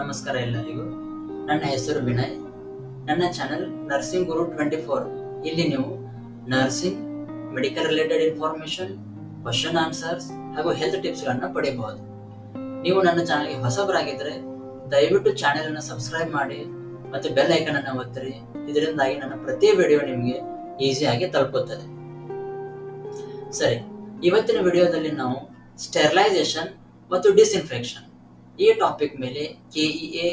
ನಮಸ್ಕಾರ ಎಲ್ಲರಿಗೂ. ನನ್ನ ಹೆಸರು ವಿನಯ್. ನನ್ನ channel nursing Guru twenty four ಇಲ್ಲಿ ನೀವು nursing medical related information question answers ಹಾಗೂ ಹೆಲ್ತ್ ಟಿಪ್ಸ್ಗಳನ್ನು ಪಡೆಯಬಹುದು ನೀವು ನನ್ನ ಚಾನಲ್ಗೆ ಹೊಸಬರಾಗಿದ್ದರೆ ದಯವಿಟ್ಟು ಚಾನೆಲ್ ಅನ್ನು ಸಬ್ಸ್ಕ್ರೈಬ್ ಮಾಡಿ ಮತ್ತು ಬೆಲ್ ಐಕನ್ ಅನ್ನು ಒತ್ತಿರಿ. ಇದರಿಂದಾಗಿ ನನ್ನ ಪ್ರತಿ ವಿಡಿಯೋ ನಿಮಗೆ ಈಸಿಯಾಗಿ ತಲುಪುತ್ತದೆ. ಸರಿ, ಇವತ್ತಿನ ವಿಡಿಯೋದಲ್ಲಿ ನಾವು ಸ್ಟೆರಿಲೈಸೇಷನ್ ಮತ್ತು ಡಿಸ್ಇನ್ಫೆಕ್ಷನ್ ಈ ಟಾಪಿಕ್ ಮೇಲೆ ಕೆಇಎ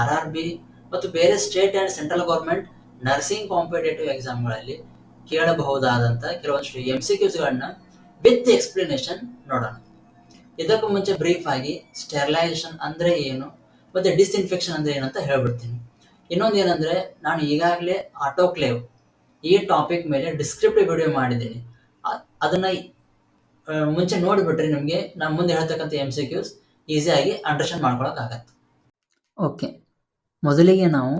ಆರ್ ಆರ್ ಬಿ ಮತ್ತು ಬೇರೆ state and central government nursing competitive ಎಕ್ಸಾಮ್ಗಳಲ್ಲಿ ಕೇಳಬಹುದಾದಂತ ಕೆಲವೊಂದಿಷ್ಟು ಎಂ ಸಿ ಕ್ಯೂಸ್ಗಳನ್ನ ವಿತ್ ಎಕ್ಸ್ಪ್ಲನೇಷನ್ ನೋಡೋಣ. ಇದಕ್ಕೂ ಮುಂಚೆ ಬ್ರೀಫ್ ಆಗಿ ಸ್ಟೆರಿಲೈಸೇಷನ್ ಅಂದ್ರೆ ಏನು ಮತ್ತೆ ಡಿಸ್ಇನ್ಫೆಕ್ಷನ್ ಅಂದ್ರೆ ಏನು ಅಂತ ಹೇಳ್ಬಿಡ್ತೀನಿ. ಇನ್ನೊಂದು ಏನಂದ್ರೆ ನಾನು ಈಗಾಗಲೇ ಆಟೋಕ್ಲೇವ್ ಈ ಟಾಪಿಕ್ ಮೇಲೆ ಡಿಸ್ಕ್ರಿಪ್ಟಿವ್ ವಿಡಿಯೋ ಮಾಡಿದ್ದೀನಿ. ಅದನ್ನ ಮುಂಚೆ ನೋಡಿಬಿಟ್ರೆ ನಿಮಗೆ ನಾನು ಮುಂದೆ ಹೇಳ್ತಕ್ಕಂಥ ಎಂ ಸಿ ಕ್ಯೂಸ್ ಈಸಿಯಾಗಿ ಅಂಡರ್ಸ್ಟ್ಯಾಂಡ್ ಮಾಡ್ಕೊಳಕ್ಕಾಗತ್ತೆ. ಓಕೆ. ಮೊದಲಿಗೆ ನಾವು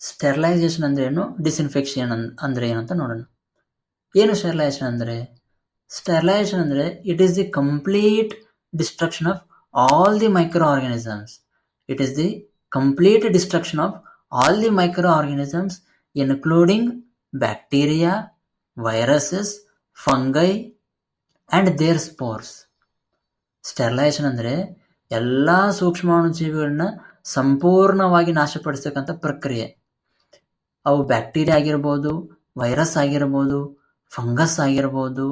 ಸ್ಟೆರಿಲೈಸೇಷನ್ ಅಂದ್ರೆ ಏನು? ಡಿಸ್ಇನ್ಫೆಕ್ಷನ್ ಅಂದ್ರೆ ಏನು ಅಂತ ನೋಡೋಣ. ಏನು ಸ್ಟೆರಿಲೈಸೇಷನ್ ಅಂದರೆ? ಸ್ಟೆರಿಲೈಸೇಷನ್ ಅಂದರೆ it is the complete destruction of all the micro organisms it is the complete destruction of all the micro organisms including bacteria viruses fungi and their spores sterilisation ಅಂದರೆ ಎಲ್ಲ ಸೂಕ್ಷ್ಮಾಣುಜೀವಿಗಳನ್ನ ಸಂಪೂರ್ಣವಾಗಿ ನಾಶಪಡಿಸ್ತಕ್ಕಂಥ ಪ್ರಕ್ರಿಯೆ. ಅವು ಬ್ಯಾಕ್ಟೀರಿಯಾ ಆಗಿರ್ಬೋದು, virus ಆಗಿರ್ಬೋದು, fungus ಆಗಿರ್ಬೋದು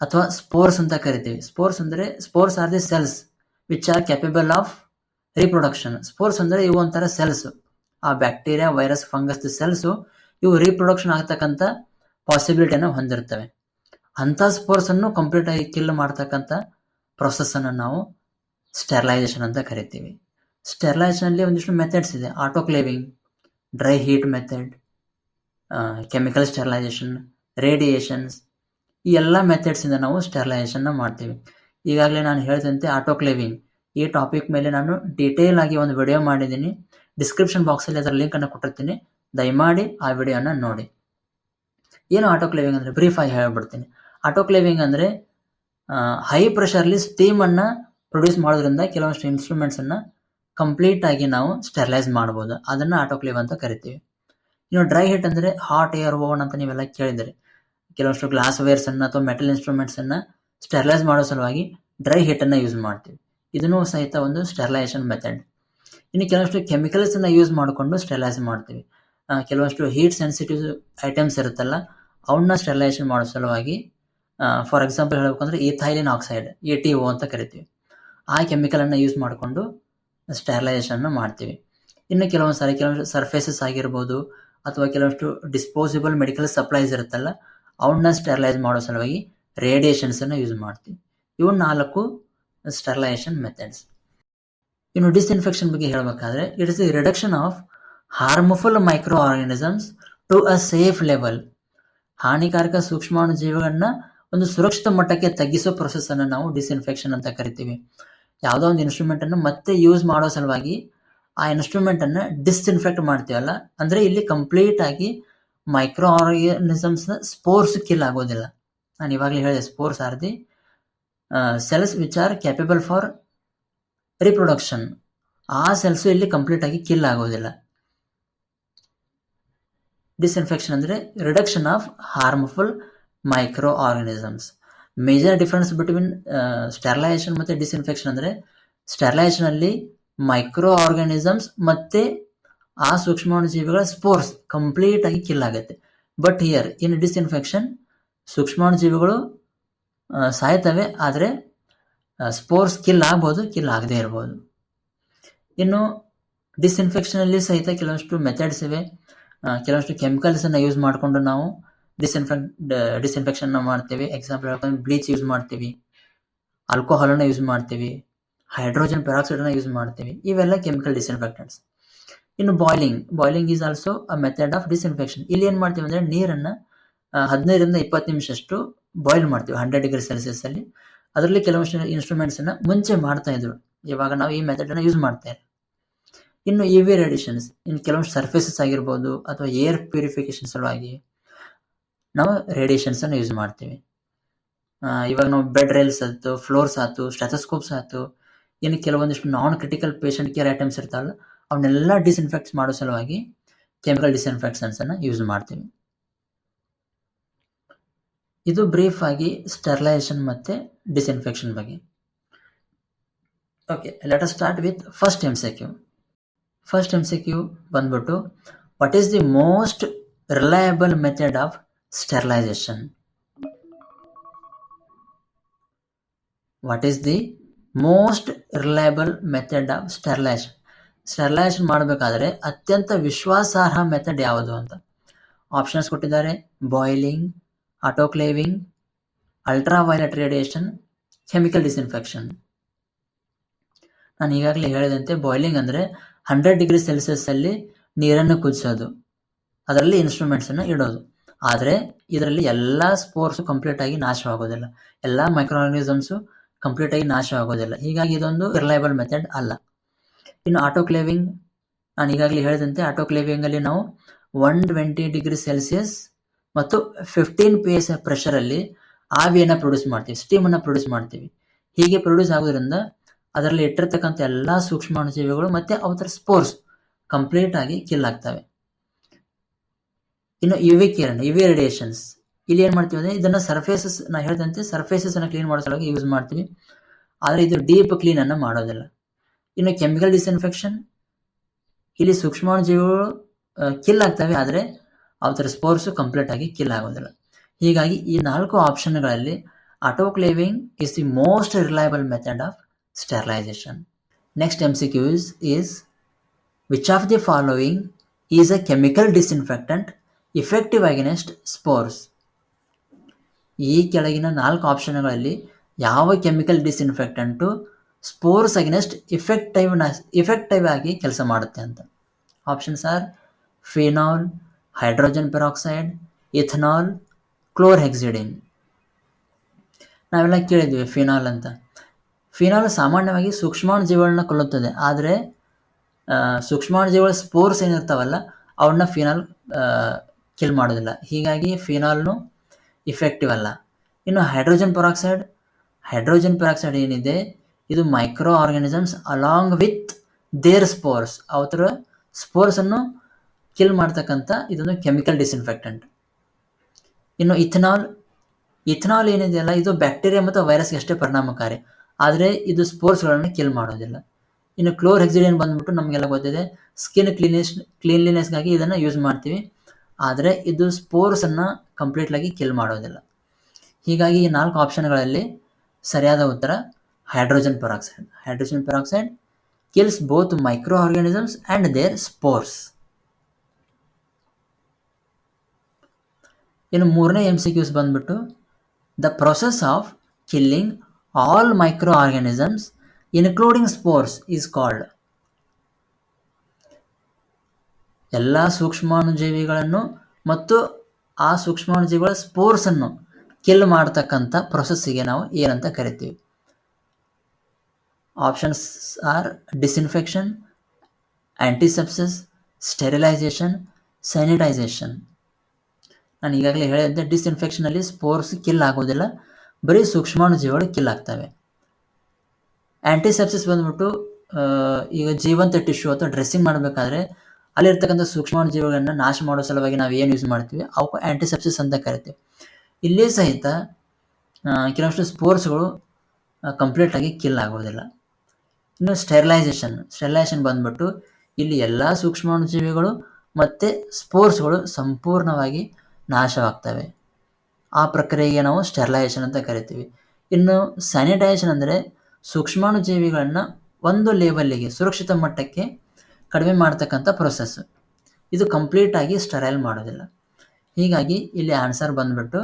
ಅಥವಾ spores ಅಂತ ಕರಿತೀವಿ. ಸ್ಪೋರ್ಸ್ ಅಂದರೆ, spores are the cells which are capable of reproduction. Spores ಅಂದರೆ ಇವು ಒಂಥರ ಸೆಲ್ಸ್. ಆ ಬ್ಯಾಕ್ಟೀರಿಯಾ, ವೈರಸ್, ಫಂಗಸ್ ಸೆಲ್ಸು ಇವು ರೀಪ್ರೊಡಕ್ಷನ್ ಆಗ್ತಕ್ಕಂಥ ಪಾಸಿಬಿಲಿಟಿಯನ್ನು ಹೊಂದಿರ್ತವೆ. ಅಂಥ ಸ್ಪೋರ್ಸ್ ಅನ್ನು ಕಂಪ್ಲೀಟ್ ಆಗಿ ಕಿಲ್ ಮಾಡ್ತಕ್ಕಂಥ ಪ್ರೊಸೆಸ್ ಅನ್ನು ನಾವು ಸ್ಟೆರಿಲೈಸೇಷನ್ ಅಂತ ಕರಿತೀವಿ. ಸ್ಟೆರಿಲೈಸೇಷನ್ ಅಲ್ಲಿ ಒಂದಿಷ್ಟು ಮೆಥಡ್ಸ್ ಇದೆ. Autoclaving dry heat method chemical sterilisation radiations ಈ ಎಲ್ಲ ಮೆಥಡ್ಸಿಂದ ನಾವು ಸ್ಟೆರ್ಲೈಸೇಷನ್ನ ಮಾಡ್ತೀವಿ. ಈಗಾಗಲೇ ನಾನು ಹೇಳಿದಂತೆ ಆಟೋಕ್ಲೇವಿಂಗ್ ಈ ಟಾಪಿಕ್ ಮೇಲೆ ನಾನು ಡೀಟೇಲ್ ಆಗಿ ಒಂದು ವಿಡಿಯೋ ಮಾಡಿದ್ದೀನಿ. ಡಿಸ್ಕ್ರಿಪ್ಷನ್ ಬಾಕ್ಸಲ್ಲಿ ಅದರ ಲಿಂಕನ್ನು ಕೊಟ್ಟಿರ್ತೀನಿ. ದಯಮಾಡಿ ಆ ವಿಡಿಯೋನ ನೋಡಿ. ಏನು ಆಟೋಕ್ಲೇವಿಂಗ್ ಅಂದರೆ? ಆಗಿ ಹೇಳ್ಬಿಡ್ತೀನಿ. ಆಟೋಕ್ಲೇವಿಂಗ್ ಅಂದರೆ ಹೈ ಪ್ರೆಷರ್ಲಿ ಸ್ಟೀಮನ್ನು ಪ್ರೊಡ್ಯೂಸ್ ಮಾಡೋದ್ರಿಂದ ಕೆಲವಷ್ಟು ಇನ್ಸ್ಟ್ರೂಮೆಂಟ್ಸ್ ಅನ್ನ ಕಂಪ್ಲೀಟ್ ಆಗಿ ನಾವು ಸ್ಟೆರಿಲೈಸ್ ಮಾಡಬಹುದು ಅದನ್ನ ಆಟೋಕ್ಲೇವ್ ಅಂತ ಕರಿತೀವಿ. ಇನ್ನು ಡ್ರೈ ಹಿಟ್ ಅಂದ್ರೆ ಹಾಟ್ ಏರ್ ಓವನ್ ಅಂತ ನೀವೆಲ್ಲ ಕೇಳಿದರೆ ಕೆಲವಷ್ಟು ಗ್ಲಾಸ್ ವೇರ್ಸನ್ನು ಅಥವಾ ಮೆಟಲ್ ಇನ್ಸ್ಟ್ರೂಮೆಂಟ್ಸನ್ನು ಸ್ಟೆರಿಲೈಸ್ ಮಾಡೋ ಸಲುವಾಗಿ ಡ್ರೈ ಹೀಟನ್ನು ಯೂಸ್ ಮಾಡ್ತೀವಿ. ಇದನ್ನು ಸಹಿತ ಒಂದು ಸ್ಟೆರಿಲೈಸೇಷನ್ ಮೆಥಡ್ ಇನ್ನು ಕೆಲವಷ್ಟು ಅನ್ನ ಯೂಸ್ ಮಾಡಿಕೊಂಡು ಸ್ಟೆರಿಲೈಸ್ ಮಾಡ್ತೀವಿ. ಕೆಲವಷ್ಟು ಹೀಟ್ ಸೆನ್ಸಿಟಿವ್ ಐಟಮ್ಸ್ ಇರುತ್ತಲ್ಲ, ಅವನ್ನ ಸ್ಟೆರಿಲೈಸೇಷನ್ ಮಾಡೋ ಸಲುವಾಗಿ ಫಾರ್ ಎಕ್ಸಾಂಪಲ್ ಹೇಳಬೇಕಂದ್ರೆ ethylene oxide E T O ಅಂತ ಕರಿತೀವಿ. ಆ ಕೆಮಿಕಲನ್ನು ಯೂಸ್ ಮಾಡಿಕೊಂಡು ಅನ್ನು ಮಾಡ್ತೀವಿ. ಇನ್ನು ಕೆಲವೊಂದು ಸಾರಿ ಕೆಲವೊಂದು ಸರ್ಫೇಸಸ್ ಆಗಿರ್ಬೋದು ಅಥವಾ ಕೆಲವಷ್ಟು ಡಿಸ್ಪೋಸಿಬಲ್ ಮೆಡಿಕಲ್ ಸಪ್ಲೈಸ್ ಇರುತ್ತಲ್ಲ ಅವನ್ನ ಸ್ಟೆರಲೈಸ್ ಮಾಡೋ ಸಲುವಾಗಿ ರೇಡಿಯೇಷನ್ಸನ್ನು ಯೂಸ್ ಮಾಡ್ತೀವಿ. ಇವು ನಾಲ್ಕು ಸ್ಟೆರಿಲೈಸೇಷನ್ ಮೆಥಡ್ಸ್ ಇನ್ನು ಡಿಸ್ಇನ್ಫೆಕ್ಷನ್ ಬಗ್ಗೆ ಹೇಳಬೇಕಾದ್ರೆ it is the reduction of harmful micro organisms to a safe level ಹಾನಿಕಾರಕ ಸೂಕ್ಷ್ಮಾಣು ಜೀವಗಳನ್ನ ಒಂದು ಸುರಕ್ಷಿತ ಮಟ್ಟಕ್ಕೆ ತಗ್ಗಿಸೋ ಪ್ರೊಸೆಸ್ ಅನ್ನು ನಾವು ಡಿಸ್ಇನ್ಫೆಕ್ಷನ್ ಅಂತ ಕರಿತೀವಿ. ಯಾವುದೋ ಒಂದು ಇನ್ಸ್ಟ್ರೂಮೆಂಟ್ ಅನ್ನು ಮತ್ತೆ ಯೂಸ್ ಮಾಡೋ ಸಲುವಾಗಿ ಆ ಇನ್ಸ್ಟ್ರೂಮೆಂಟ್ ಅನ್ನು ಡಿಸ್ಇನ್ಫೆಕ್ಟ್ ಮಾಡ್ತೀವಲ್ಲ ಅಂದ್ರೆ ಇಲ್ಲಿ ಕಂಪ್ಲೀಟ್ ಆಗಿ ಮೈಕ್ರೋ ಆರ್ಗನಿಸಮ್ಸ್ನ ಸ್ಪೋರ್ಸ್ ಕಿಲ್ ಆಗೋದಿಲ್ಲ. ನಾನು ಇವಾಗಲೇ ಹೇಳಿದೆ spores are the cells which are capable for reproduction ಆ ಸೆಲ್ಸು ಇಲ್ಲಿ ಕಂಪ್ಲೀಟ್ ಆಗಿ ಕಿಲ್ ಆಗೋದಿಲ್ಲ. ಡಿಸ್ಇನ್ಫೆಕ್ಷನ್ ಅಂದರೆ reduction of harmful micro organisms major difference between sterilization ಮತ್ತು ಡಿಸ್ಇನ್ಫೆಕ್ಷನ್ ಅಂದರೆ ಸ್ಟೆರಿಲೈಸೇಷನ್ ಅಲ್ಲಿ ಮೈಕ್ರೋ ಆರ್ಗಾನಿಸಮ್ಸ್ ಮತ್ತೆ ಆ ಸೂಕ್ಷ್ಮಾಣುಜೀವಿಗಳ ಸ್ಪೋರ್ಸ್ ಕಂಪ್ಲೀಟ್ ಆಗಿ ಕಿಲ್ ಆಗುತ್ತೆ. ಬಟ್ ಹಿಯರ್ ಇನ್ ಡಿಸ್ಇನ್ಫೆಕ್ಷನ್ ಸೂಕ್ಷ್ಮಾಣುಜೀವಿಗಳು ಜೀವಿಗಳು ಸಾಯ್ತವೆ, ಆದರೆ ಸ್ಪೋರ್ಸ್ ಕಿಲ್ ಆಗ್ಬೋದು ಕಿಲ್ ಆಗದೇ ಇರ್ಬೋದು. ಇನ್ನು ಡಿಸ್ಇನ್ಫೆಕ್ಷನಲ್ಲಿ ಸಹಿತ ಕೆಲವಷ್ಟು ಮೆಥಡ್ಸ್ ಇವೆ. ಕೆಲವಷ್ಟು ಕೆಮಿಕಲ್ಸನ್ನು ಯೂಸ್ ಮಾಡಿಕೊಂಡು ನಾವು ಡಿಸ್ಇನ್ಫೆಕ್ಟ್ ಡಿಸ್ಇನ್ಫೆಕ್ಷನ್ನ ಮಾಡ್ತೀವಿ. ಎಕ್ಸಾಂಪಲ್ ಹೇಳ್ಕೊಂಡು ಬ್ಲೀಚ್ ಯೂಸ್ ಮಾಡ್ತೀವಿ. ಆಲ್ಕೋಹಾಲನ್ನು ಯೂಸ್ ಮಾಡ್ತೀವಿ. ಹೈಡ್ರೋಜನ್ ಪೆರಾಕ್ಸೈಡನ್ನ ಯೂಸ್ ಮಾಡ್ತೀವಿ. ಇವೆಲ್ಲ ಕೆಮಿಕಲ್ ಡಿಸ್ಇನ್ಫೆಕ್ಟೆಂಟ್ಸ್ ಇನ್ನು boiling boiling is also a method of disinfection ಇಲ್ಲಿ ಏನು ಮಾಡ್ತೀವಿ ಅಂದರೆ ನೀರನ್ನು ಹದಿನೈದರಿಂದ ಇಪ್ಪತ್ತು ನಿಮಿಷಷ್ಟು ಬಾಯ್ಲ್ ಮಾಡ್ತೀವಿ. ಹಂಡ್ರೆಡ್ ಡಿಗ್ರಿ ಸೆಲ್ಸಿಯಸ್ ಅಲ್ಲಿ. ಅದರಲ್ಲಿ ಕೆಲವಷ್ಟು ಇನ್ಸ್ಟ್ರೂಮೆಂಟ್ಸ್ ಅನ್ನ ಮುಂಚೆ ಮಾಡ್ತಾ ಇದ್ರು. ಇವಾಗ ನಾವು ಈ ಮೆಥಡ್ ಅನ್ನ ಯೂಸ್ ಮಾಡ್ತಾ ಇನ್ನು ಇ ವಿ ರೇಡಿಯೇಷನ್ಸ್ ಇನ್ನು ಕೆಲವೊಂದು ಸರ್ಫೇಸಸ್ ಆಗಿರ್ಬೋದು ಅಥವಾ ಏರ್ ಪ್ಯೂರಿಫಿಕೇಶನ್ ಸಲುವಾಗಿ. ನಾವು ರೇಡಿಯೇಷನ್ಸ್ ಅನ್ನು ಯೂಸ್ ಮಾಡ್ತೀವಿ. ಇವಾಗ ನಾವು ಬೆಡ್ ರೈಲ್ಸ್ ಆಯ್ತು ಫ್ಲೋರ್ಸ್ ಆಯ್ತು ಸ್ಟೆಥೋಸ್ಕೋಪ್ಸ್ ಆಯ್ತು, ಇನ್ನು ಕೆಲವೊಂದಿಷ್ಟು non critical patient care items ಇರ್ತಾವಲ್ಲ ಅವನ್ನೆಲ್ಲ ಡಿಸ್ಇನ್ಫೆಕ್ಟ್ಸ್ ಮಾಡೋ ಸಲುವಾಗಿ ಕೆಮಿಕಲ್ ಡಿಸ್ಇನ್ಫೆಕ್ಷನ್ಸನ್ನು ಯೂಸ್ ಮಾಡ್ತೀವಿ. ಇದು ಬ್ರೀಫ್ ಆಗಿ ಸ್ಟೆರ್ಲೈಸೇಷನ್ ಮತ್ತು ಡಿಸ್ಇನ್ಫೆಕ್ಷನ್ ಬಗ್ಗೆ. Okay let start with first M C Q first M Q ಬಂದ್ಬಿಟ್ಟು what is the most reliable method of sterilisation what is the most reliable method of sterilisation sterilisation ಮಾಡಬೇಕಾದ್ರೆ ಅತ್ಯಂತ ವಿಶ್ವಾಸಾರ್ಹ method ಯಾವುದು ಅಂತ? Options ಕೊಟ್ಟಿದ್ದಾರೆ. Boiling autoclaving ultra violet radiation chemical disinfection ನಾನು ಈಗಾಗಲೇ ಹೇಳಿದಂತೆ ಬಾಯ್ಲಿಂಗ್ ಅಂದರೆ ಹಂಡ್ರೆಡ್ ಡಿಗ್ರಿ ಸೆಲ್ಸಿಯಸ್ಸಲ್ಲಿ ನೀರನ್ನು ಕುದಿಸೋದು. ಅದರಲ್ಲಿ ಇನ್ಸ್ಟ್ರೂಮೆಂಟ್ಸನ್ನು ಇಡೋದು. ಆದರೆ ಇದರಲ್ಲಿ ಎಲ್ಲ ಕಂಪ್ಲೀಟ್ ಆಗಿ ನಾಶವಾಗೋದಿಲ್ಲ. ಎಲ್ಲ ಕಂಪ್ಲೀಟ್ ಕಂಪ್ಲೀಟಾಗಿ ನಾಶವಾಗೋದಿಲ್ಲ. ಹೀಗಾಗಿ ಇದೊಂದು ರಿಲಯಬಲ್ ಮೆಥಡ್ ಅಲ್ಲ. ಇನ್ನು ಆಟೋಕ್ಲೇವಿಂಗ್ ನಾನು ಈಗಾಗಲೇ ಹೇಳಿದಂತೆ ಆಟೋಕ್ಲೇವಿಂಗಲ್ಲಿ ನಾವು ಒನ್ ಟ್ವೆಂಟಿ ಡಿಗ್ರಿ ಸೆಲ್ಸಿಯಸ್ ಮತ್ತು ಫಿಫ್ಟೀನ್ ಪಿ ಎಸ್ ಪ್ರೆಷರಲ್ಲಿ ಆವಿಯನ್ನು ಪ್ರೊಡ್ಯೂಸ್ ಮಾಡ್ತೀವಿ ಸ್ಟೀಮನ್ನು ಪ್ರೊಡ್ಯೂಸ್ ಮಾಡ್ತೀವಿ. ಹೀಗೆ ಪ್ರೊಡ್ಯೂಸ್ ಆಗೋದ್ರಿಂದ ಅದರಲ್ಲಿ ಇಟ್ಟಿರ್ತಕ್ಕಂಥ ಎಲ್ಲ ಸೂಕ್ಷ್ಮಾಣುಜೀವಿಗಳು ಮತ್ತು ಅವತರ ಕಂಪ್ಲೀಟ್ ಆಗಿ ಕಿಲ್ ಆಗ್ತವೆ. ಇನ್ನು ಯು ವಿ ಕಿರಣ್ ಯು ವಿ ರೇಡಿಯೇಷನ್ಸ್ ಇಲ್ಲಿ ಏನು ಮಾಡ್ತೀವಿ ಅಂದರೆ ಇದನ್ನು ಸರ್ಫೇಸಸ್ ಹೇಳ್ತಂತೆ ಹೇಳಿದಂತೆ ಸರ್ಫೇಸಸನ್ನು ಕ್ಲೀನ್ ಮಾಡೋ ಯೂಸ್ ಮಾಡ್ತೀವಿ. ಆದರೆ ಇದು ಡೀಪ್ ಕ್ಲೀನನ್ನು ಮಾಡೋದಿಲ್ಲ. ಇನ್ನು ಕೆಮಿಕಲ್ ಡಿಸ್ಇನ್ಫೆಕ್ಷನ್ ಇಲ್ಲಿ ಸೂಕ್ಷ್ಮಾಣುಜೀವಿಗಳು ಕಿಲ್ ಆಗ್ತವೆ, ಆದರೆ ಅವರ ಸ್ಪೋರ್ಸು ಕಂಪ್ಲೀಟ್ ಆಗಿ ಕಿಲ್ ಆಗೋದಿಲ್ಲ. ಹೀಗಾಗಿ ಈ ನಾಲ್ಕು ಆಪ್ಷನ್ಗಳಲ್ಲಿ autoclaving is the most reliable method of sterilisation next M C Qs is which of the following is a chemical disinfectant effective against spores ಈ ಕೆಳಗಿನ ನಾಲ್ಕು ಆಪ್ಷನ್ಗಳಲ್ಲಿ ಯಾವ chemical disinfectant spores against effective effective ಆಗಿ ಕೆಲಸ ಮಾಡುತ್ತೆ ಅಂತ. Options are phenol hydrogen peroxide ethanol chlorhexidine ನಾವೆಲ್ಲ ಕೇಳಿದ್ವಿ ಫಿನಾಲ್ ಅಂತ. ಫಿನಾಲ್ ಸಾಮಾನ್ಯವಾಗಿ ಸೂಕ್ಷ್ಮಾಣುಜೀವಿಗಳನ್ನ ಕೊಲ್ಲುತ್ತದೆ. ಆದರೆ ಸೂಕ್ಷ್ಮಾಣುಜೀವಿಗಳ ಸ್ಪೋರ್ಸ್ ಏನಿರ್ತಾವಲ್ಲ, ಅವನ್ನ ಫಿನಾಲ್ ಕಿಲ್ ಮಾಡೋದಿಲ್ಲ ಹೀಗಾಗಿ ಫಿನಾಲ್ನು ಇಫೆಕ್ಟಿವ್ ಅಲ್ಲ. ಇನ್ನು ಹೈಡ್ರೋಜನ್ ಪೆರಾಕ್ಸೈಡ್ ಹೈಡ್ರೋಜನ್ ಪೆರಾಕ್ಸೈಡ್ ಏನಿದೆ? ಇದು micro organisms along with their spores ಅವರ ಸ್ಪೋರ್ಸನ್ನು ಕಿಲ್ ಮಾಡ್ತಕ್ಕಂಥ ಇದೊಂದು ಕೆಮಿಕಲ್ ಡಿಸ್ಇನ್ಫೆಕ್ಟೆಂಟ್ ಇನ್ನು ಇಥನಾಲ್ ಇಥನಾಲ್ ಏನಿದೆಯಲ್ಲ ಇದು ಬ್ಯಾಕ್ಟೀರಿಯಾ ಮತ್ತು ವೈರಸ್ಗೆ ಅಷ್ಟೇ ಪರಿಣಾಮಕಾರಿ. ಆದರೆ ಇದು ಸ್ಪೋರ್ಟ್ಸ್ಗಳನ್ನು ಕಿಲ್ ಮಾಡೋದಿಲ್ಲ ಇನ್ನು ಕ್ಲೋರ್ ಹೆಕ್ಸಿಡಿಯನ್ ಬಂದ್ಬಿಟ್ಟು ನಮಗೆಲ್ಲ ಗೊತ್ತಿದೆ. ಸ್ಕಿನ್ ಕ್ಲೀನೆಸ್ ಕ್ಲೀನ್ಲಿನೆಸ್ಗಾಗಿ ಇದನ್ನು ಯೂಸ್ ಮಾಡ್ತೀವಿ. ಆದರೆ ಇದು ಸ್ಪೋರ್ಸನ್ನು ಕಂಪ್ಲೀಟ್ಲಾಗಿ ಕಿಲ್ ಮಾಡೋದಿಲ್ಲ. ಹೀಗಾಗಿ ಈ ನಾಲ್ಕು ಆಪ್ಷನ್ಗಳಲ್ಲಿ ಸರಿಯಾದ ಉತ್ತರ hydrogen peroxide hydrogen peroxide kills both micro organisms and their spores ಇನ್ನು ಮೂರನೇ ಎಂ ಸಿ ಕ್ಯೂಸ್ ಬಂದ್ಬಿಟ್ಟು the process of killing all micro organisms including spores is called ಎಲ್ಲ ಸೂಕ್ಷ್ಮಾಣುಜೀವಿಗಳನ್ನು ಮತ್ತು ಆ ಸೂಕ್ಷ್ಮಾಣುಜೀವಿಗಳ ಸ್ಪೋರ್ಸನ್ನು ಕಿಲ್ ಮಾಡ್ತಕ್ಕಂಥ ಪ್ರೊಸೆಸ್ಸಿಗೆ ನಾವು ಏನಂತ ಕರಿತೀವಿ. Options are disinfection antisepsis sterilisation sanitisation ನಾನು ಈಗಾಗಲೇ ಹೇಳಿದಂತೆ ಡಿಸ್ಇನ್ಫೆಕ್ಷನಲ್ಲಿ ಸ್ಪೋರ್ಸ್ ಕಿಲ್ ಆಗೋದಿಲ್ಲ ಬರೀ ಸೂಕ್ಷ್ಮಾಣುಜೀವಿಗಳು ಕಿಲ್ ಆಗ್ತವೆ. ಆ್ಯಂಟಿಸೆಪ್ಸಿಸ್ ಬಂದ್ಬಿಟ್ಟು ಈಗ ಜೀವಂತ ಟಿಶ್ಯೂ ಅಥವಾ ಡ್ರೆಸ್ಸಿಂಗ್ ಮಾಡಬೇಕಾದ್ರೆ ಅಲ್ಲಿರ್ತಕ್ಕಂಥ ಸೂಕ್ಷ್ಮಾಣುಜೀವಿಗಳನ್ನು ನಾಶ ಮಾಡೋ ಸಲುವಾಗಿ ನಾವು ಏನು ಯೂಸ್ ಮಾಡ್ತೀವಿ? ಅವಕ್ಕೆ ಆ್ಯಂಟಿಸೆಪ್ಸಿಸ್ ಅಂತ ಕರಿತೀವಿ. ಇಲ್ಲಿ ಸಹಿತ ಕೆಲವಷ್ಟು ಸ್ಪೋರ್ಸ್ಗಳು ಕಂಪ್ಲೀಟಾಗಿ ಕಿಲ್ ಆಗೋದಿಲ್ಲ. ಇನ್ನು ಸ್ಟೆರಿಲೈಸೇಷನ್ ಸ್ಟೆರಿಲೈಸೇಷನ್ ಬಂದ್ಬಿಟ್ಟು ಇಲ್ಲಿ ಎಲ್ಲ ಸೂಕ್ಷ್ಮಾಣುಜೀವಿಗಳು ಮತ್ತು ಸ್ಪೋರ್ಟ್ಸ್ಗಳು ಸಂಪೂರ್ಣವಾಗಿ ನಾಶವಾಗ್ತವೆ. ಆ ಪ್ರಕ್ರಿಯೆಗೆ ನಾವು ಸ್ಟೆರಿಲೈಸೇಷನ್ ಅಂತ ಕರಿತೀವಿ. ಇನ್ನು ಸ್ಯಾನಿಟೈಸೇಷನ್ ಅಂದರೆ ಸೂಕ್ಷ್ಮಾಣುಜೀವಿಗಳನ್ನು ಒಂದು ಲೇವಲ್ಲಿಗೆ ಸುರಕ್ಷಿತ ಮಟ್ಟಕ್ಕೆ ಕಡಿಮೆ ಮಾಡ್ತಕ್ಕಂಥ ಪ್ರೊಸೆಸ್ಸು ಇದು ಕಂಪ್ಲೀಟಾಗಿ ಸ್ಟೆರೈಲ್ ಮಾಡೋದಿಲ್ಲ. ಹೀಗಾಗಿ ಇಲ್ಲಿ ಆನ್ಸರ್ ಬಂದ್ಬಿಟ್ಟು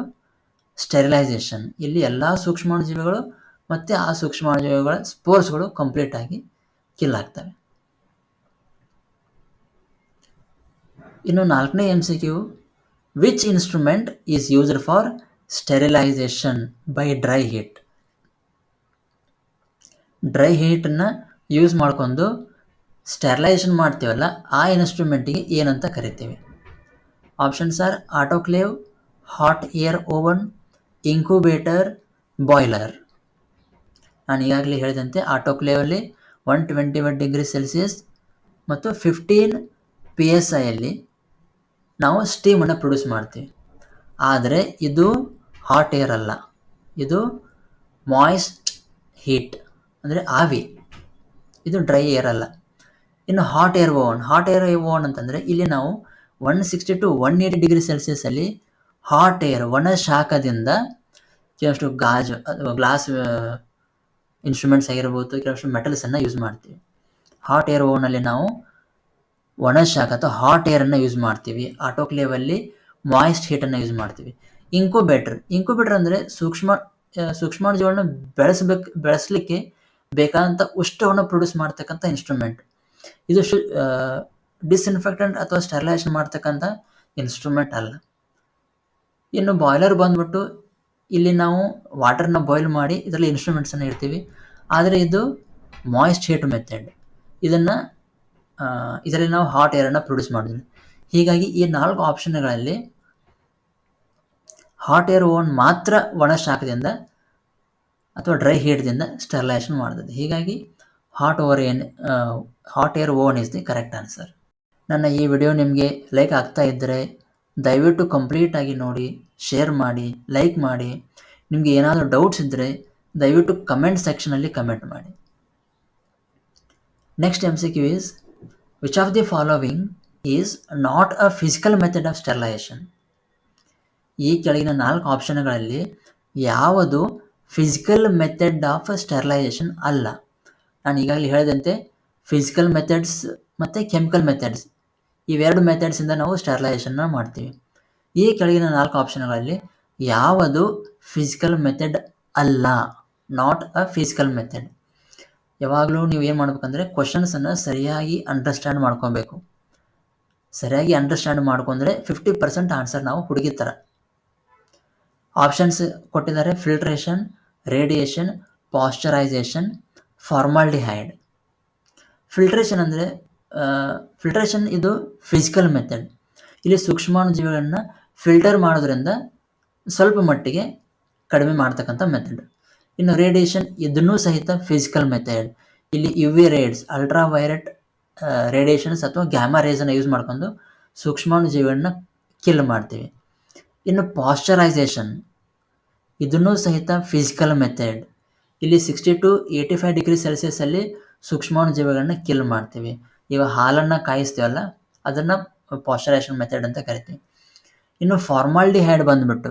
ಸ್ಟೆರಿಲೈಸೇಷನ್ ಇಲ್ಲಿ ಎಲ್ಲ ಸೂಕ್ಷ್ಮಾಣುಜೀವಿಗಳು ಮತ್ತು ಆ ಸೂಕ್ಷ್ಮಾಣುಜೀವಿಗಳ ಸ್ಪೋರ್ಸ್ಗಳು ಕಂಪ್ಲೀಟಾಗಿ ಕಿಲ್ ಆಗ್ತವೆ. ಇನ್ನು ನಾಲ್ಕನೇ M C Q which instrument is used for sterilisation by dry heat dry ಹೀಟನ್ನು use ಮಾಡ್ಕೊಂಡು ಸ್ಟೆರಿಲೈಸೇಷನ್ ಮಾಡ್ತೀವಲ್ಲ, ಆ ಇನ್ಸ್ಟ್ರೂಮೆಂಟಿಗೆ ಏನಂತ ಕರಿತೀವಿ. Options are autoclave, hot air oven, incubator, boiler. ನಾನು ಈಗಾಗಲೇ ಹೇಳಿದಂತೆ ಆಟೋಕ್ಲೇವಲ್ಲಿ one twenty one degree Celsius ಮತ್ತು ಫಿಫ್ಟೀನ್ ಪಿ ಎಸ್ ಐಯಲ್ಲಿ ನಾವು ಸ್ಟೀಮನ್ನು ಪ್ರೊಡ್ಯೂಸ್ ಮಾಡ್ತೀವಿ. ಆದರೆ ಇದು ಹಾಟ್ ಏರ್ ಅಲ್ಲ. ಇದು ಮಾಯ್ಸ್ಟ್ ಹೀಟ್, ಅಂದರೆ ಆವಿ. ಇದು ಡ್ರೈ ಏರ್ ಅಲ್ಲ. ಇನ್ನು hot air oven hot air oven ಅಂತಂದರೆ ಇಲ್ಲಿ ನಾವು one sixty to one eighty degree ಸೆಲ್ಸಿಯಸಲ್ಲಿ hot air ಒಣ ಶಾಖದಿಂದ ಕೆಲವಷ್ಟು ಗಾಜು ಅಥವಾ ಗ್ಲಾಸ್ ಇನ್ಸ್ಟ್ರೂಮೆಂಟ್ಸ್ ಆಗಿರ್ಬೋದು, ಕೆಲವಷ್ಟು ಮೆಟಲ್ಸನ್ನು ಯೂಸ್ ಮಾಡ್ತೀವಿ. ಹಾಟ್ ಏರ್ ಓವನಲ್ಲಿ ನಾವು ಒಣ ಶಾಖ ಅಥವಾ ಹಾಟ್ ಏರನ್ನು ಯೂಸ್ ಮಾಡ್ತೀವಿ. ಆಟೋಕ್ಲೇವಲ್ಲಿ ಮಾಯಿಸ್ಟ್ ಹೀಟನ್ನು ಯೂಸ್ ಮಾಡ್ತೀವಿ. ಇಂಕ್ಯುಬೇಟರ್ ಇಂಕ್ಯುಬೇಟರ್ ಅಂದರೆ ಸೂಕ್ಷ್ಮ ಸೂಕ್ಷ್ಮಾಣುಜೀವನ ಬೆಳೆಸಬೇಕು, ಬೆಳೆಸಲಿಕ್ಕೆ ಬೇಕಾದಂಥ ಉಷ್ಣವನ್ನು ಪ್ರೊಡ್ಯೂಸ್ ಮಾಡ್ತಕ್ಕಂಥ ಇನ್ಸ್ಟ್ರೂಮೆಂಟ್ ಇದು ಶು ಡಿಸ್ಇನ್ಫೆಕ್ಟೆಂಟ್ ಅಥವಾ ಸ್ಟೆರಿಲೈಸೇಷನ್ ಮಾಡ್ತಕ್ಕಂಥ ಇನ್ಸ್ಟ್ರೂಮೆಂಟ್ ಅಲ್ಲ. ಇನ್ನು ಬಾಯ್ಲರ್ ಬಂದ್ಬಿಟ್ಟು ಇಲ್ಲಿ ನಾವು ವಾಟರ್ನ ಬಾಯ್ಲ್ ಮಾಡಿ ಇದರಲ್ಲಿ ಇನ್ಸ್ಟ್ರೂಮೆಂಟ್ಸನ್ನು ಇಡ್ತೀವಿ. ಆದರೆ ಇದು ಮಾಯಿಸ್ಟ್ ಹೀಟ್ ಮೆಥಡ್ ಇದನ್ನು ಇದರಲ್ಲಿ ನಾವು ಹಾಟ್ ಏರನ್ನು ಪ್ರೊಡ್ಯೂಸ್ ಮಾಡಿದ್ವಿ ಹೀಗಾಗಿ ಈ ನಾಲ್ಕು ಆಪ್ಷನ್ಗಳಲ್ಲಿ ಹಾಟ್ ಏರ್ ಓನ್ ಮಾತ್ರ ಒಣ ಶಾಖದಿಂದ ಅಥವಾ ಡ್ರೈ ಹೀಟ್ದಿಂದ ಸ್ಟೆರಿಲೈಸೇಷನ್ ಮಾಡ್ತದೆ. ಹೀಗಾಗಿ ಹಾಟ್ ಓವರ್ ಏನ್ hot air oven is the correct answer ನನ್ನ ಈ ವಿಡಿಯೋ ನಿಮಗೆ ಲೈಕ್ ಆಗ್ತಾ ಇದ್ದರೆ ದಯವಿಟ್ಟು ಕಂಪ್ಲೀಟಾಗಿ ನೋಡಿ ಶೇರ್ ಮಾಡಿ ಲೈಕ್ ಮಾಡಿ. ನಿಮಗೆ ಏನಾದರೂ ಡೌಟ್ಸ್ ಇದ್ದರೆ ದಯವಿಟ್ಟು ಕಮೆಂಟ್ ಸೆಕ್ಷನಲ್ಲಿ ಕಮೆಂಟ್ ಮಾಡಿ. Next M C Q is which of the following is not a physical method of sterilisation ಈ ಕೆಳಗಿನ ನಾಲ್ಕು ಆಪ್ಷನ್ಗಳಲ್ಲಿ ಯಾವುದು ಫಿಸಿಕಲ್ ಮೆಥಡ್ ಆಫ್ ಸ್ಟೆರಿಲೈಸೇಷನ್ ಅಲ್ಲ. ನಾನು ಈಗಾಗಲೇ ಹೇಳಿದಂತೆ ಫಿಸಿಕಲ್ ಮೆಥಡ್ಸ್ ಮತ್ತು ಕೆಮಿಕಲ್ ಮೆಥಡ್ಸ್ ಇವೆರಡು ಮೆಥಡ್ಸಿಂದ ನಾವು ಸ್ಟೆರಿಲೈಸೇಷನ್ನ ಮಾಡ್ತೀವಿ. ಈ ಕೆಳಗಿನ ನಾಲ್ಕು ಆಪ್ಷನ್ಗಳಲ್ಲಿ ಯಾವುದು ಫಿಸಿಕಲ್ ಮೆಥಡ್ ಅಲ್ಲ ನಾಟ್ ಅ ಫಿಸಿಕಲ್ ಮೆಥಡ್ ಯಾವಾಗಲೂ ನೀವು ಏನು ಮಾಡ್ಬೇಕಂದ್ರೆ ಕ್ವಶನ್ಸನ್ನು ಸರಿಯಾಗಿ ಅಂಡರ್ಸ್ಟ್ಯಾಂಡ್ ಮಾಡ್ಕೊಬೇಕು. ಸರಿಯಾಗಿ ಅಂಡರ್ಸ್ಟ್ಯಾಂಡ್ ಮಾಡ್ಕೊಂಡ್ರೆ ಫಿಫ್ಟಿ ಪರ್ಸೆಂಟ್ ಆನ್ಸರ್ ನಾವು ಹುಡುಗಿ ಆಪ್ಷನ್ಸ್ ಕೊಟ್ಟಿದ್ದಾರೆ filtration radiation pasteurisation formaldehyde filtration ಅಂದರೆ ಫಿಲ್ಟ್ರೇಷನ್ ಇದು ಫಿಸಿಕಲ್ ಮೆಥಡ್ ಇಲ್ಲಿ ಸೂಕ್ಷ್ಮಾಣುಜೀವಿಗಳನ್ನು ಫಿಲ್ಟರ್ ಮಾಡೋದ್ರಿಂದ ಸ್ವಲ್ಪ ಮಟ್ಟಿಗೆ ಕಡಿಮೆ ಮಾಡ್ತಕ್ಕಂಥ ಮೆಥಡ್ ಇನ್ನು ರೇಡಿಯೇಷನ್ ಇದನ್ನೂ ಸಹಿತ ಫಿಸಿಕಲ್ ಮೆಥಡ್ ಇಲ್ಲಿ U V rays ultra violet radiations ಅಥವಾ ಗ್ಯಾಮಾ ರೇಸನ್ನು ಯೂಸ್ ಮಾಡ್ಕೊಂಡು ಸೂಕ್ಷ್ಮಾಣುಜೀವಿಗಳನ್ನ ಕಿಲ್ ಮಾಡ್ತೀವಿ. ಇನ್ನು ಪಾಶ್ಚರೈಸೇಷನ್, ಇದನ್ನೂ ಸಹಿತ ಫಿಸಿಕಲ್ ಮೆಥಡ್ ಇಲ್ಲಿ sixty to eighty five degree ಸೂಕ್ಷ್ಮಾಣು ಜೀವಗಳನ್ನು ಕಿಲ್ ಮಾಡ್ತೀವಿ. ಇವಾಗ ಹಾಲನ್ನು ಕಾಯಿಸ್ತೀವಲ್ಲ, ಅದನ್ನು ಪಾಶ್ಚರೈಸೇಷನ್ ಮೆಥಡ್ ಅಂತ ಕರಿತೀವಿ. ಇನ್ನು ಫಾರ್ಮಾಲ್ಡಿಹೈಡ್ ಬಂದುಬಿಟ್ಟು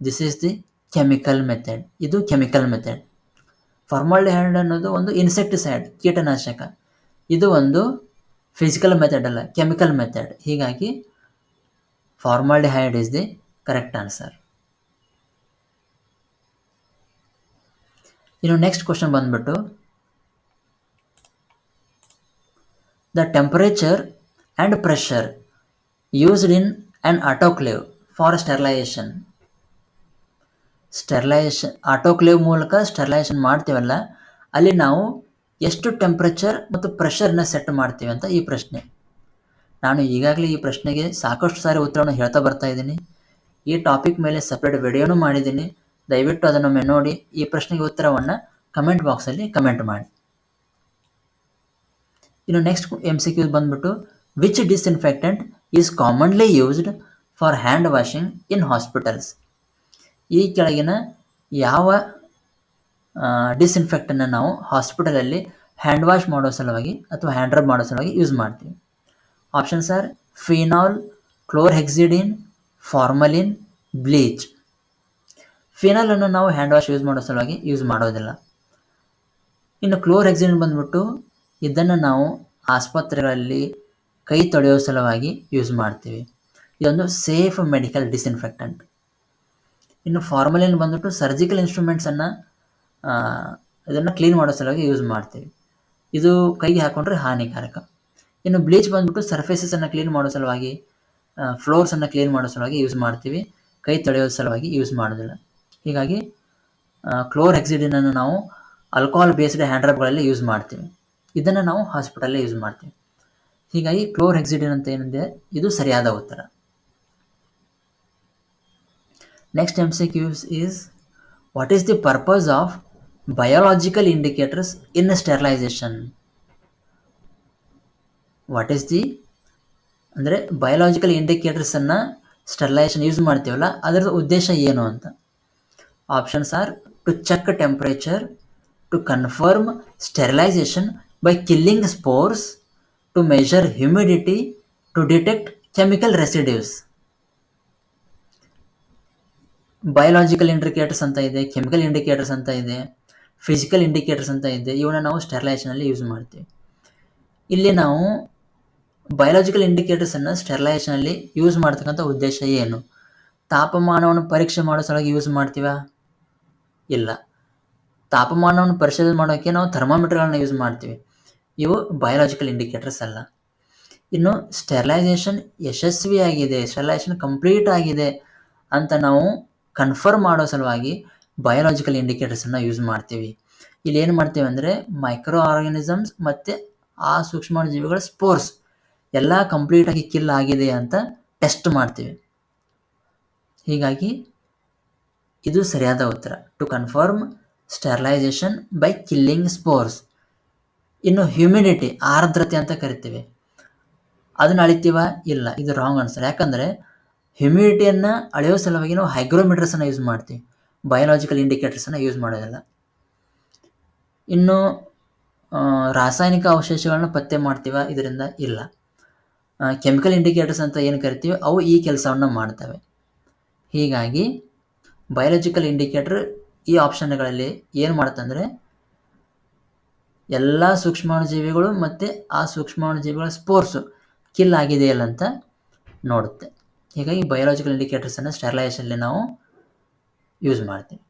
this is the chemical method ಇದು ಕೆಮಿಕಲ್ ಮೆಥಡ್ ಫಾರ್ಮಾಲ್ಡಿಹೈಡ್ ಅನ್ನೋದು ಒಂದು ಇನ್ಸೆಕ್ಟಿಸೈಡ್ ಕೀಟನಾಶಕ. ಇದು ಒಂದು ಫಿಸಿಕಲ್ ಮೆಥಡ್ ಅಲ್ಲ ಕೆಮಿಕಲ್ ಮೆಥಡ್ ಹೀಗಾಗಿ formaldehyde is the correct answer ಇನ್ನು ನೆಕ್ಸ್ಟ್ ಕ್ವಶನ್ ಬಂದ್ಬಿಟ್ಟು the temperature and pressure used in an autoclave for sterilisation sterilisation autoclave ಮೂಲಕ ಸ್ಟೆರ್ಲೈಸೇಷನ್ ಮಾಡ್ತೀವಲ್ಲ, ಅಲ್ಲಿ ನಾವು ಎಷ್ಟು ಟೆಂಪ್ರೇಚರ್ ಮತ್ತು ಪ್ರೆಷರ್ನ ಸೆಟ್ ಮಾಡ್ತೀವಿ ಅಂತ ಈ ಪ್ರಶ್ನೆ. ನಾನು ಈಗಾಗಲೇ ಈ ಪ್ರಶ್ನೆಗೆ ಸಾಕಷ್ಟು ಸಾರಿ ಉತ್ತರವನ್ನು ಹೇಳ್ತಾ ಬರ್ತಾ ಇದ್ದೀನಿ. ಈ ಟಾಪಿಕ್ ಮೇಲೆ ಸಪ್ರೇಟ್ ವಿಡಿಯೋನು ಮಾಡಿದ್ದೀನಿ. ದಯವಿಟ್ಟು ಅದನ್ನೊಮ್ಮೆ ನೋಡಿ ಈ ಪ್ರಶ್ನೆಗೆ ಉತ್ತರವನ್ನು ಕಮೆಂಟ್ ಬಾಕ್ಸಲ್ಲಿ ಕಮೆಂಟ್ ಮಾಡಿ. ಇನ್ನು ನೆಕ್ಸ್ಟ್ ಎಂ ಸಿ ಕ್ಯೂಸ್ ಬಂದ್ಬಿಟ್ಟು which disinfectant is commonly used for hand washing in hospitals ಈ ಕೆಳಗಿನ ಯಾವ ಡಿಸ್ಇನ್ಫೆಕ್ಟನ್ನು ನಾವು ಹಾಸ್ಪಿಟಲಲ್ಲಿ ಹ್ಯಾಂಡ್ ವಾಶ್ ಮಾಡೋ ಸಲುವಾಗಿ ಅಥವಾ ಹ್ಯಾಂಡ್ ರಬ್ ಮಾಡೋ ಸಲುವಾಗಿ ಯೂಸ್ ಮಾಡ್ತೀವಿ. Options are phenol chlorhexidine formalin bleach ಫಿನಾಲನ್ನು ನಾವು ಹ್ಯಾಂಡ್ ವಾಶ್ ಯೂಸ್ ಮಾಡೋ ಸಲುವಾಗಿ ಯೂಸ್ ಮಾಡೋದಿಲ್ಲ. ಇನ್ನು ಕ್ಲೋರ್ಹೆಕ್ಸಿಡಿನ್ ಬಂದ್ಬಿಟ್ಟು ಇದನ್ನು ನಾವು ಆಸ್ಪತ್ರೆಗಳಲ್ಲಿ ಕೈ ತೊಳೆಯೋ ಸಲುವಾಗಿ ಯೂಸ್ ಮಾಡ್ತೀವಿ. ಇದೊಂದು ಸೇಫ್ ಮೆಡಿಕಲ್ ಡಿಸ್ಇನ್ಫೆಕ್ಟೆಂಟ್ ಇನ್ನು ಫಾರ್ಮಲಿನ್ ಬಂದ್ಬಿಟ್ಟು ಸರ್ಜಿಕಲ್ ಇನ್ಸ್ಟ್ರೂಮೆಂಟ್ಸನ್ನು ಇದನ್ನು ಕ್ಲೀನ್ ಮಾಡೋ ಸಲುವಾಗಿ ಯೂಸ್ ಮಾಡ್ತೀವಿ. ಇದು ಕೈಗೆ ಹಾಕೊಂಡ್ರೆ ಹಾನಿಕಾರಕ. ಇನ್ನು ಬ್ಲೀಚ್ ಬಂದ್ಬಿಟ್ಟು ಸರ್ಫೇಸಸನ್ನು ಕ್ಲೀನ್ ಮಾಡೋ ಸಲುವಾಗಿ ಫ್ಲೋರ್ಸನ್ನು ಕ್ಲೀನ್ ಮಾಡೋ ಸಲುವಾಗಿ ಯೂಸ್ ಮಾಡ್ತೀವಿ. ಕೈ ತೊಳೆಯೋ ಸಲುವಾಗಿ ಯೂಸ್ ಮಾಡೋದಿಲ್ಲ. ಹೀಗಾಗಿ ಕ್ಲೋರ್ ಹೆಕ್ಸಿಡಿನನ್ನು ನಾವು ಆಲ್ಕೋಹಾಲ್ ಬೇಸ್ಡ್ ಹ್ಯಾಂಡ್ ರಬ್ಗಳಲ್ಲಿ ಯೂಸ್ ಮಾಡ್ತೀವಿ. ಇದನ್ನು ನಾವು ಹಾಸ್ಪಿಟಲ್ಲೇ ಯೂಸ್ ಮಾಡ್ತೀವಿ. ಹೀಗಾಗಿ ಕ್ಲೋರ್ ಹೆಕ್ಸಿಡಿನ್ ಅಂತ ಏನಿದೆ, ಇದು ಸರಿಯಾದ ಉತ್ತರ. Next M C Qs is what is the purpose of biological indicators in sterilization what is the ಅಂದರೆ ಬಯೋಲಾಜಿಕಲ್ ಇಂಡಿಕೇಟರ್ಸನ್ನು ಸ್ಟೆರಿಲೈಸೇಷನ್ ಯೂಸ್ ಮಾಡ್ತೀವಲ್ಲ, ಅದರ ಉದ್ದೇಶ ಏನು ಅಂತ. Options are to check temperature to confirm sterilization by killing spores to measure humidity, to detect chemical residues biological indicators ಅಂತ ಇದೆ chemical indicators ಅಂತ ಇದೆ ಫಿಸಿಕಲ್ ಇಂಡಿಕೇಟರ್ಸ್ ಅಂತ ಇದೆ ಇವನ್ನ ನಾವು ಸ್ಟೆರ್ಲೈಸೇಷನಲ್ಲಿ ಯೂಸ್ ಮಾಡ್ತೀವಿ. ಇಲ್ಲಿ ನಾವು ಬಯೋಲಾಜಿಕಲ್ ಇಂಡಿಕೇಟರ್ಸನ್ನು ಸ್ಟೆರ್ಲೈಸೇಷನಲ್ಲಿ ಯೂಸ್ ಮಾಡ್ತಕ್ಕಂಥ ಉದ್ದೇಶ ಏನು? ತಾಪಮಾನವನ್ನು ಪರೀಕ್ಷೆ ಮಾಡೋ ಸಲುವಾಗಿ ಯೂಸ್ ಮಾಡ್ತೀವಾ? ಇಲ್ಲ. ತಾಪಮಾನವನ್ನು ಪರಿಶೀಲನೆ ಮಾಡೋಕ್ಕೆ ನಾವು ಥರ್ಮಾಮೀಟರ್ಗಳನ್ನ ಯೂಸ್ ಮಾಡ್ತೀವಿ. ಇವು ಬಯಾಲಜಿಕಲ್ ಇಂಡಿಕೇಟರ್ಸ್ ಅಲ್ಲ. ಇನ್ನು ಸ್ಟೆರಿಲೈಸೇಷನ್ ಯಶಸ್ವಿಯಾಗಿದೆ ಸ್ಟೆರಿಲೈಸೇಷನ್ ಕಂಪ್ಲೀಟ್ ಆಗಿದೆ ಅಂತ ನಾವು ಕನ್ಫರ್ಮ್ ಮಾಡೋ ಸಲುವಾಗಿ ಬಯಾಲಜಿಕಲ್ ಇಂಡಿಕೇಟರ್ಸನ್ನು ಯೂಸ್ ಮಾಡ್ತೀವಿ. ಇಲ್ಲಿ ಏನು ಮಾಡ್ತೀವಿ ಅಂದರೆ ಮೈಕ್ರೋ ಆರ್ಗನಿಸಮ್ಸ್ ಮತ್ತು ಆ ಸೂಕ್ಷ್ಮಾಣುಜೀವಿಗಳ ಸ್ಪೋರ್ಸ್ ಎಲ್ಲ ಕಂಪ್ಲೀಟಾಗಿ ಕಿಲ್ ಆಗಿದೆ ಅಂತ ಟೆಸ್ಟ್ ಮಾಡ್ತೀವಿ. ಹೀಗಾಗಿ ಇದು ಸರಿಯಾದ ಉತ್ತರ. To confirm sterilization by killing spores ಇನ್ನು ಹ್ಯುಮಿಡಿಟಿ ಆರ್ದ್ರತೆ ಅಂತ ಕರಿತೀವಿ. ಅದನ್ನ ಅಳಿತೀವ? ಇಲ್ಲ, ಇದು ರಾಂಗ್ ಆನ್ಸರ್ ಯಾಕಂದರೆ ಹ್ಯುಮಿಡಿಟಿಯನ್ನು ಅಳೆಯೋ ಸಲುವಾಗಿ ನಾವು ಹೈಗ್ರೋಮೀಟರ್ಸನ್ನು ಯೂಸ್ ಮಾಡ್ತೀವಿ. ಬಯೋಲಾಜಿಕಲ್ ಇಂಡಿಕೇಟರ್ಸನ್ನು ಯೂಸ್ ಮಾಡೋದಿಲ್ಲ. ಇನ್ನು ರಾಸಾಯನಿಕ ಅವಶೇಷಗಳನ್ನ ಪತ್ತೆ ಮಾಡ್ತೀವ? ಇದರಿಂದ ಇಲ್ಲ. ಕೆಮಿಕಲ್ ಇಂಡಿಕೇಟರ್ಸ್ ಅಂತ ಏನು ಕರಿತೀವಿ? ಅವು ಈ ಕೆಲಸವನ್ನು ಮಾಡ್ತವೆ. ಹೀಗಾಗಿ ಬಯೋಲಾಜಿಕಲ್ ಇಂಡಿಕೇಟರ್ ಈ ಆಪ್ಷನ್ಗಳಲ್ಲಿ ಏನು ಮಾಡುತ್ತಂದರೆ ಎಲ್ಲ ಸೂಕ್ಷ್ಮಾಣುಜೀವಿಗಳು ಮತ್ತು ಆ ಸೂಕ್ಷ್ಮಾಣುಜೀವಿಗಳ ಸ್ಪೋರ್ಸು ಕಿಲ್ ಆಗಿದೆಯಲ್ಲ ಅಂತ ನೋಡುತ್ತೆ. ಹೀಗಾಗಿ ಬಯಾಲಜಿಕಲ್ ಇಂಡಿಕೇಟರ್ಸನ್ನು ಸ್ಟೆರಿಲೈಸೇಷನಲ್ಲಿ ನಾವು ಯೂಸ್ ಮಾಡ್ತೀವಿ.